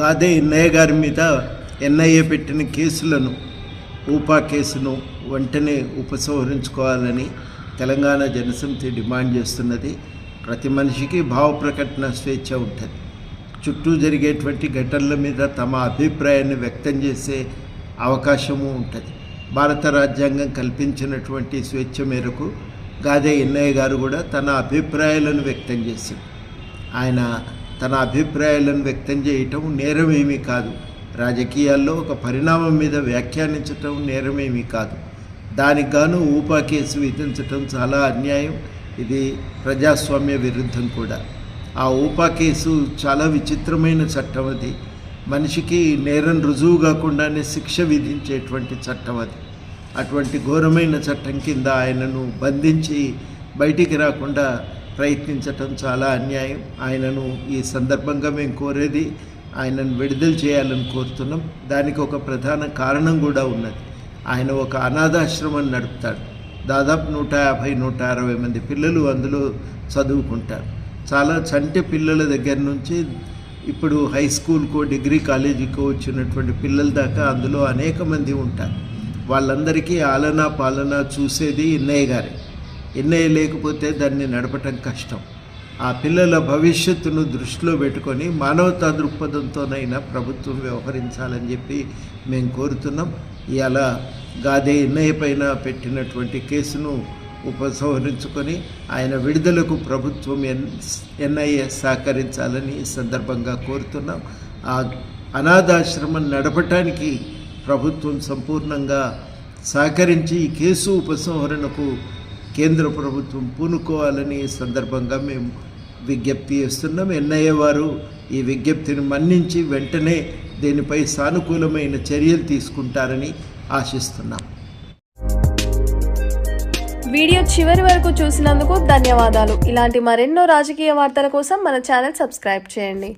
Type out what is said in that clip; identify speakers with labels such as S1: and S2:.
S1: గాదే ఎన్నయ్య గారి మీద ఎన్ఐఏ పెట్టిన కేసులను ఊపా కేసును వెంటనే ఉపసంహరించుకోవాలని తెలంగాణ జనసమితి డిమాండ్ చేస్తున్నది. ప్రతి మనిషికి భావ ప్రకటన స్వేచ్ఛ ఉంటుంది. చుట్టూ జరిగేటువంటి ఘటనల మీద తమ అభిప్రాయాన్ని వ్యక్తం చేసే అవకాశము ఉంటుంది. భారత రాజ్యాంగం కల్పించినటువంటి స్వేచ్ఛ మేరకు గాదే ఎన్నయ్య గారు కూడా తన అభిప్రాయాలను వ్యక్తం చేశారు. ఆయన తన అభిప్రాయాలను వ్యక్తం చేయటం నేరమేమీ కాదు. రాజకీయాల్లో ఒక పరిణామం మీద వ్యాఖ్యానించటం నేరమేమీ కాదు. దానికి గాను ఊపా కేసు విధించటం చాలా అన్యాయం. ఇది ప్రజాస్వామ్య విరుద్ధం కూడా. ఆ ఊపా కేసు చాలా విచిత్రమైన చట్టం అది. మనిషికి నేరం రుజువు కాకుండానే శిక్ష విధించేటువంటి చట్టం అది. అటువంటి ఘోరమైన చట్టం కింద ఆయనను బంధించి బయటికి రాకుండా ప్రయత్నించటం చాలా అన్యాయం. ఆయనను ఈ సందర్భంగా మేము కోరేది ఆయనను విడుదల చేయాలని కోరుతున్నాం. దానికి ఒక ప్రధాన కారణం కూడా ఉన్నది. ఆయన ఒక అనాథాశ్రమం నడుపుతాడు. దాదాపు నూట యాభై నూట అరవై మంది పిల్లలు అందులో చదువుకుంటారు. చాలా చంటి పిల్లల దగ్గర నుంచి ఇప్పుడు హై స్కూల్కో డిగ్రీ కాలేజీకో వచ్చినటువంటి పిల్లల దాకా అందులో అనేక మంది ఉంటారు. వాళ్ళందరికీ ఆలనా పాలన చూసేది ఇన్నయ్య గారే. ఎన్ఐ లేకపోతే దాన్ని నడపటం కష్టం. ఆ పిల్లల భవిష్యత్తును దృష్టిలో పెట్టుకొని మానవతా దృక్పథంతోనైనా ప్రభుత్వం వ్యవహరించాలని చెప్పి మేము కోరుతున్నాం. ఇవాళ గాదే ఎన్ఐ పైన పెట్టినటువంటి కేసును ఉపసంహరించుకొని ఆయన విడుదలకు ప్రభుత్వం ఎన్ ఎన్ఐఏ సహకరించాలని ఈ సందర్భంగా కోరుతున్నాం. ఆ అనాథాశ్రమం నడపటానికి ప్రభుత్వం సంపూర్ణంగా సహకరించి ఈ కేసు ఉపసంహరణకు కేంద్ర ప్రభుత్వం పూనుకోవాలని ఈ సందర్భంగా మేము విజ్ఞప్తి చేస్తున్నాం. ఎన్ఐఏ వారు ఈ విజ్ఞప్తిని మన్నించి వెంటనే దీనిపై సానుకూలమైన చర్యలు తీసుకుంటారని ఆశిస్తున్నాం.
S2: వీడియో చివరి వరకు చూసినందుకు ధన్యవాదాలు. ఇలాంటి మరెన్నో రాజకీయ వార్తల కోసం మన ఛానల్ సబ్స్క్రైబ్ చేయండి.